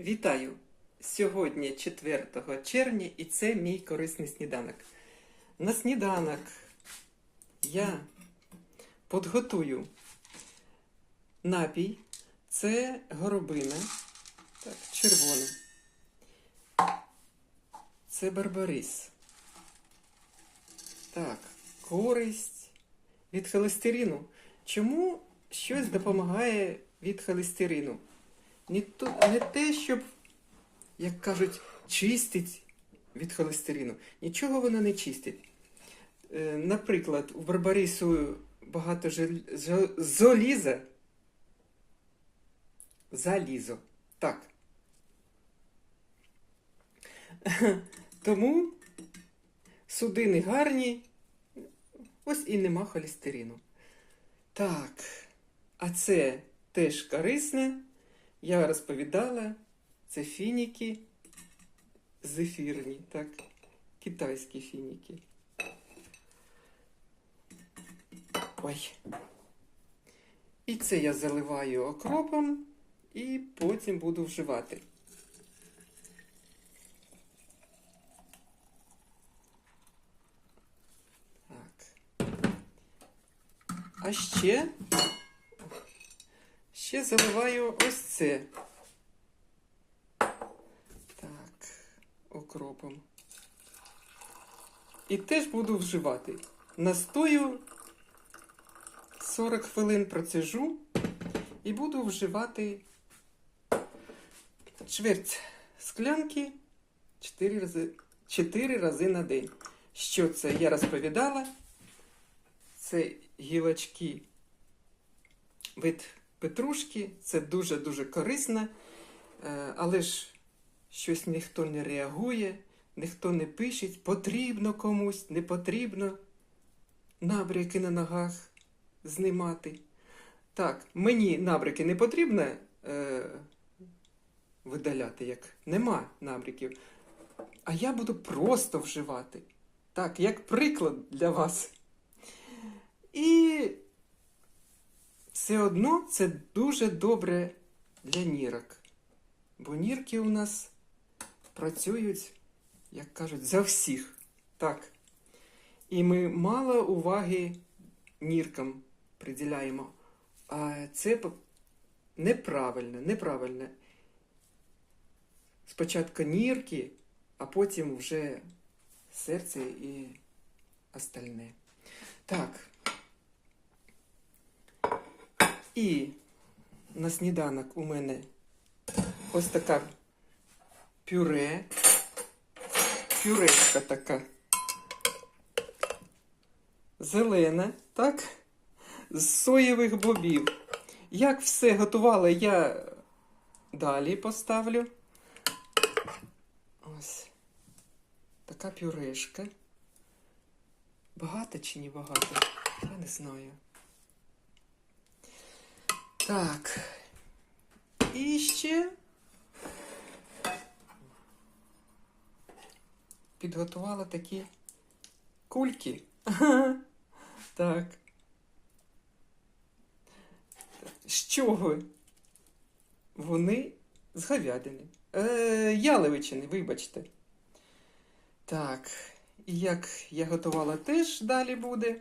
Вітаю! Сьогодні 4 червня і це мій корисний сніданок. На сніданок я підготую напій. Це горобина. Так, червона. Це барбарис. Так, користь від холестерину. Чому щось допомагає від холестерину? Не, то, не те, щоб, як кажуть, чистить від холестерину. Нічого воно не чистить. Е, наприклад, у барбарису багато золіза. Залізо. Так. Тому судини гарні, ось і нема холестерину. Так, а це теж корисне. Я розповідала, це фініки зефірні, так, китайські фініки. Ой. І це я заливаю окропом і потім буду вживати. Так. А ще Ще заливаю ось це. Так, окропом. І теж буду вживати. Настою 40 хвилин процежу і буду вживати чверть склянки 4 рази, 4 рази на день. Що це? Я розповідала. Це гілочки від петрушки, це дуже-дуже корисно, Е, але ж щось ніхто не реагує, ніхто не пише, потрібно комусь, не потрібно набряки на ногах знімати. Так, мені набряки не потрібно е, видаляти, як нема набряків. А я буду просто вживати. Так, як приклад для вас. І все одно це дуже добре для нірок. Бо нірки у нас працюють, як кажуть, за всіх. Так. І ми мало уваги ніркам приділяємо. А це неправильно, неправильно. Спочатку нірки, а потім вже серце і остальне. Так. І на сніданок у мене ось така пюре. Пюрешка така. Зелена, так? З соєвих бобів. Як все готувала, я далі поставлю. Ось. Така пюрешка. Багато чи не багато? Я не знаю. Так. І ще підготувала такі кульки. Так. З чого? Вони з говядини. Е, яловичини, вибачте. Так. І як я готувала, теж далі буде.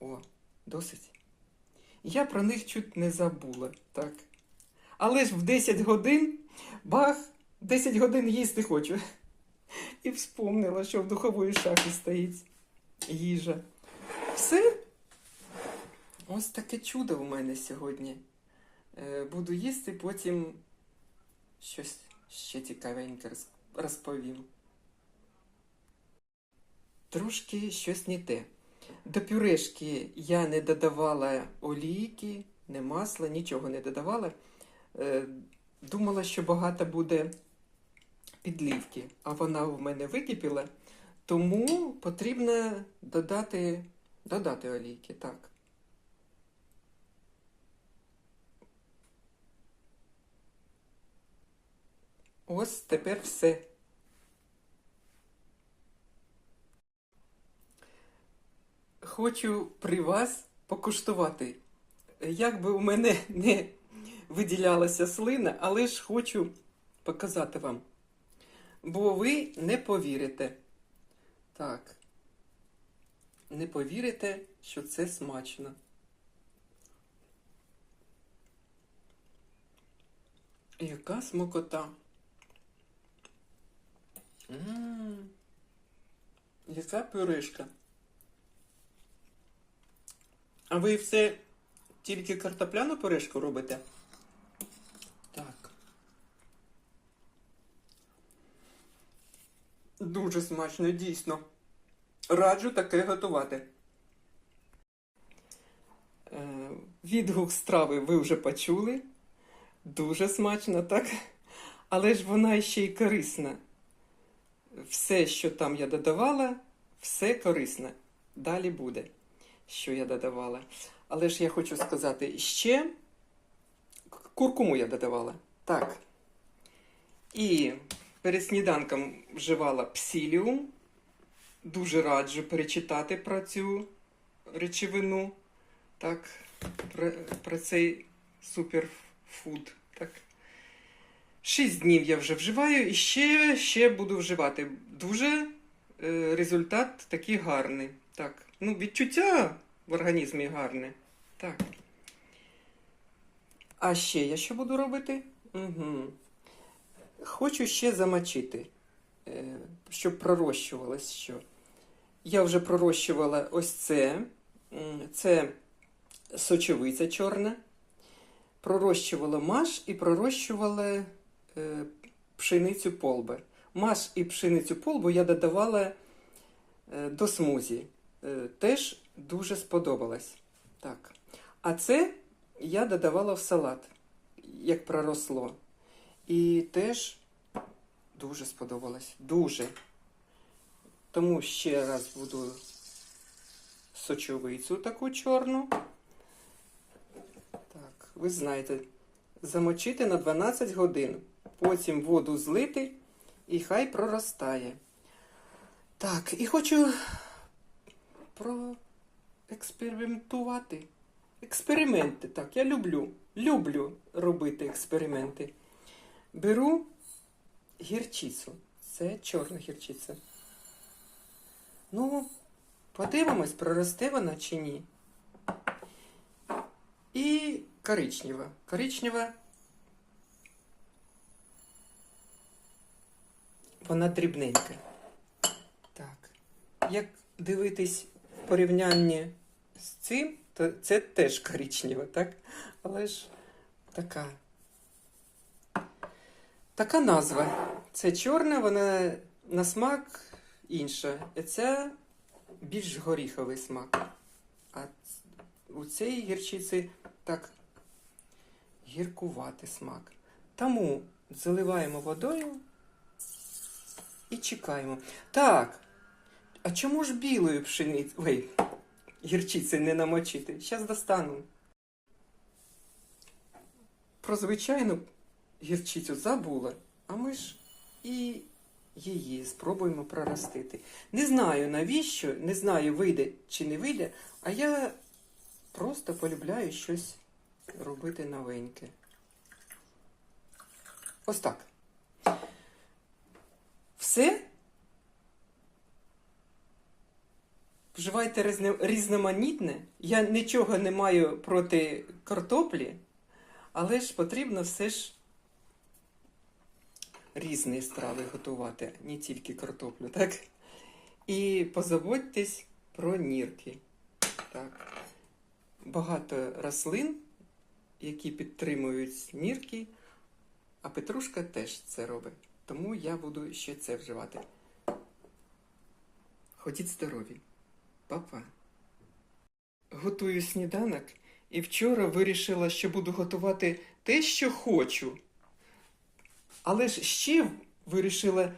О, досить. Я про них чуть не забула, так. Але ж в 10 годин бах, 10 годин їсти хочу. І вспомнила, що в духової шафі стоїть їжа. Все. Ось таке чудо у мене сьогодні. Е, Буду їсти, потім щось ще цікавеньке розповім. Трошки щось не те. До пюрешки я не додавала олійки, не масла, нічого не додавала. Е, Думала, що багато буде підлівки, а вона в мене википіла, тому потрібно додати, додати олійки. Так. Ось тепер все. Хочу при вас покуштувати. Як би у мене не виділялася слина, але ж хочу показати вам. Бо ви не повірите. Так. Не повірите, що це смачно. Яка смокота. Ммм. Яка пюрешка. А ви все тільки картопляну пюрешку робите? Так. Дуже смачно, дійсно. Раджу таке готувати. Е, відгук страви ви вже почули. Дуже смачно, так? Але ж вона ще й корисна. Все, що там я додавала, все корисне. Далі буде, що я додавала. Але ж я хочу сказати, ще куркуму я додавала. Так. І перед сніданком вживала псіліум. Дуже раджу перечитати про цю речовину. Так, про, про цей суперфуд. Так. Шість днів я вже вживаю і ще, ще буду вживати. Дуже е, результат такий гарний. Так. Ну, відчуття в організмі гарне. Так. А ще я що буду робити? Угу. Хочу ще замочити, е, щоб пророщувалось що. Я вже пророщувала ось це. Це сочовиця чорна. Пророщувала маш і пророщувала е, пшеницю полби. Маш і пшеницю полбу я додавала е, до смузі. Е, теж дуже сподобалось. Так. А це я додавала в салат, як проросло. І теж дуже сподобалось. Дуже. Тому ще раз буду сочовицю таку чорну. Так, ви знаєте, замочити на 12 годин. Потім воду злити і хай проростає. Так, і хочу проекспериментувати. Експерименти, так, я люблю. Люблю робити експерименти. Беру гірчицю. Це чорна гірчиця. Ну, подивимось, проросте вона чи ні. І коричнева. Коричнева. Вона дрібненька. Так. Як дивитись в порівнянні з цим, то це теж коричнева, так? Але ж така. Така назва. Це чорна, вона на смак інша. І Це більш горіховий смак. А у цій гірчиці так гіркуватий смак. Тому заливаємо водою і чекаємо. Так. А чому ж білою пшениці? Ой, гірчиці не намочити? Зараз достану. Про звичайну гірчицю забула, а ми ж і її спробуємо проростити. Не знаю навіщо, не знаю, вийде чи не вийде, а я просто полюбляю щось робити новеньке. Ось так. Все. Вживайте різноманітне. Я нічого не маю проти картоплі, але ж потрібно все ж різні страви готувати, не тільки картоплю, так? І позаботьтесь про нірки. Так. Багато рослин, які підтримують нірки, а петрушка теж це робить. Тому я буду ще це вживати. Ходіть здорові. Папа. Готую сніданок і вчора вирішила, що буду готувати те, що хочу. Але ж ще вирішила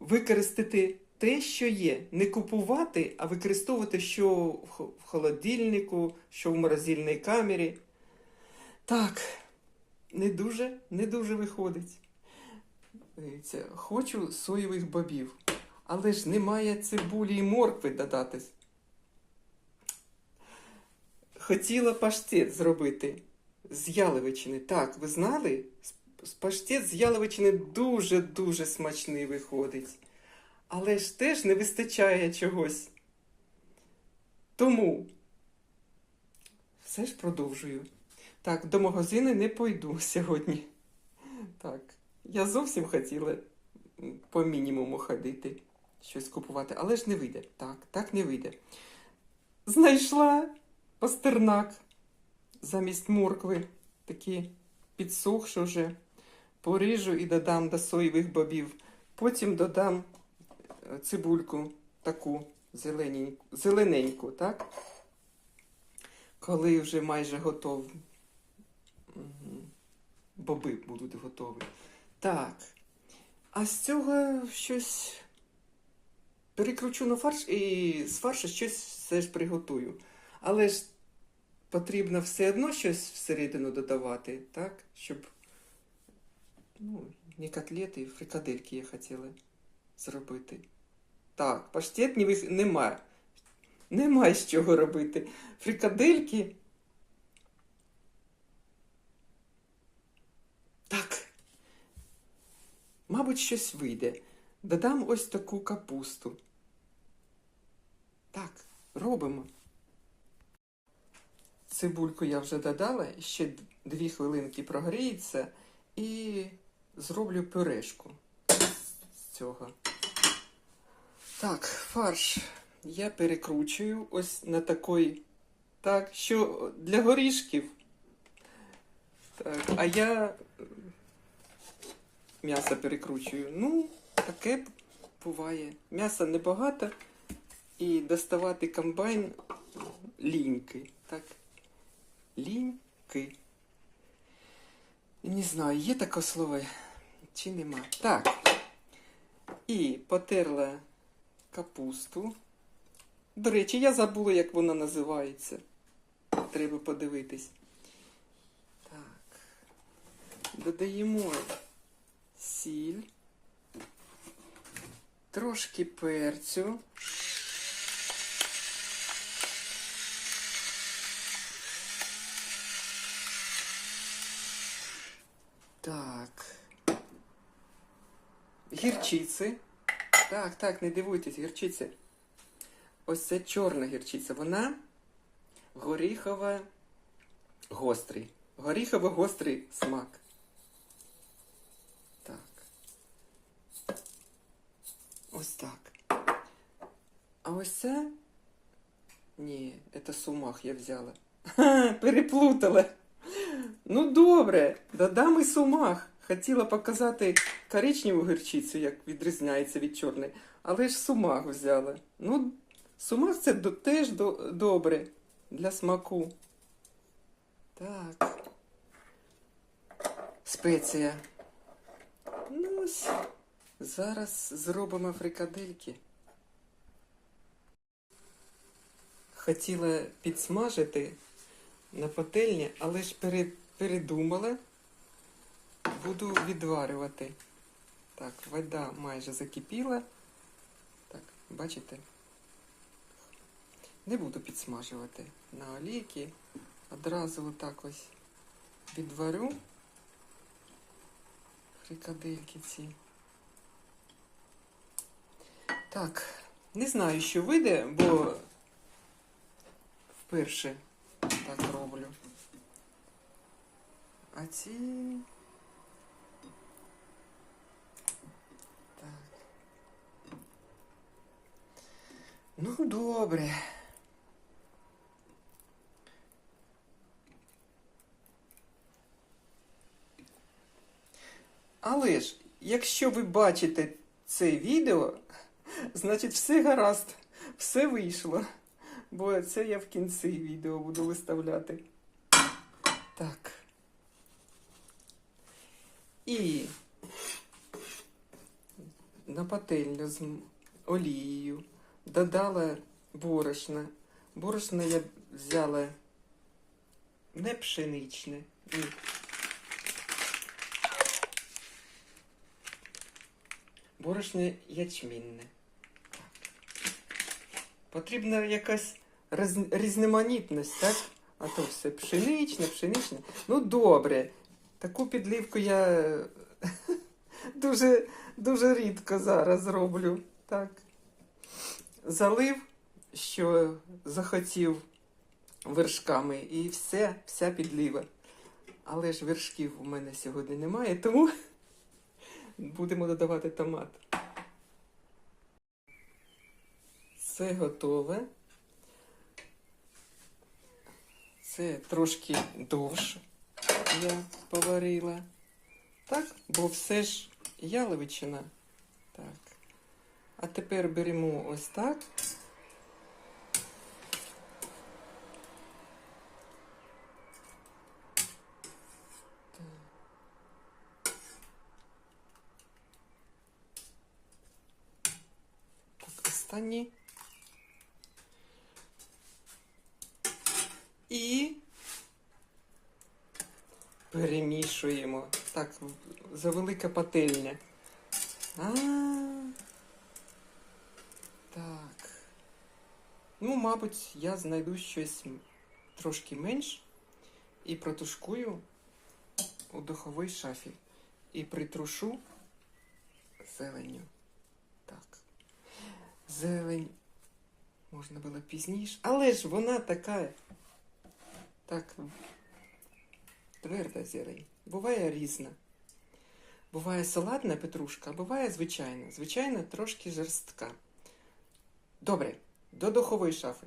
використати те, що є. Не купувати, а використовувати, що в холодильнику, що в морозильній камері. Так, не дуже, не дуже виходить. Хочу соєвих бобів, але ж немає цибулі і моркви додатись. Хотіла паштет зробити з яловичини. Так, ви знали? Паштет з яловичини дуже-дуже смачний виходить. Але ж теж не вистачає чогось. Тому все ж продовжую. Так, до магазину не пойду сьогодні. Так, я зовсім хотіла по мінімуму ходити, щось купувати, але ж не вийде. Так, так не вийде. Знайшла пастернак замість моркви, такі підсохші вже. Поріжу і додам до соєвих бобів. Потім додам е, цибульку таку зелененьку, зелененьку, так? Коли вже майже готов. Боби будуть готові. Так. А з цього щось перекручу на фарш і з фаршу щось все ж приготую. Але ж потрібно все одно щось всередину додавати, так? Щоб. Ну, не котлети, фрикадельки я хотіла зробити. Так, паштет ні вих... нема. Нема з чого робити. Фрикадельки. Так. Мабуть, щось вийде. Додам ось таку капусту. Так, робимо. Цибульку я вже додала, ще дві хвилинки прогріється і зроблю пюрешку з цього. Так, фарш я перекручую ось на такий, так, що для горішків. Так, а я м'ясо перекручую. Ну, таке буває. М'яса небагато і доставати комбайн ліньки. Так, ліньки. Не знаю, є таке слово чи нема. Так. І потерла капусту. До речі, я забула, як вона називається. Треба подивитись. Так. Додаємо сіль, трошки перцю. Так. Гірчиці. Так, так, не дивуйтесь, гірчиця. Ось це чорна гірчиця. Вона горіхова гострий. Горіхово-гострий смак. Так. Ось так. А ось це. Ні, це сумах я взяла. Переплутала. Ну, добре, додам і сумах. Хотіла показати коричневу гірчицю, як відрізняється від чорної, але ж сумах взяла. Ну, сумах це теж до, добре для смаку. Так. Спеція. Ну ось. Зараз зробимо фрикадельки. Хотіла підсмажити на пательні, але ж пере- передумала. Буду відварювати. Так, вода майже закипіла. Так, бачите? Не буду підсмажувати на олійки. Одразу отак ось відварю фрикадельки ці. Так, не знаю, що вийде, бо вперше так роблю. А ці. Так. Ну, добре. Але ж, якщо ви бачите це відео, значить все гаразд, все вийшло. Бо це я в кінці відео буду виставляти. Так. І на пательню з олією додала борошна. Борошно я взяла не пшеничне. Ні. Борошно ячмінне. Потрібна якась різноманітність, так? А то все пшеничне, пшеничне. Ну, добре. Таку підливку я дуже, дуже рідко зараз роблю. Так. Залив, що захотів вершками, і все, вся підліва. Але ж вершків у мене сьогодні немає, тому будемо додавати томат. Все готове. Це трошки довше я поварила. Так, бо все ж яловичина. Так. А тепер беремо ось так. Так, останні. І перемішуємо. Так, завелика пательня. А, так. Ну, мабуть, я знайду щось трошки менш і протушкую у духовій шафі. І притрушу зеленню. Так. Зелень можна було пізніше. Але ж вона така. Так. Тверда зелень. Буває різна. Буває салатна петрушка, буває звичайна. Звичайна трошки жорстка. Добре, до духової шафи.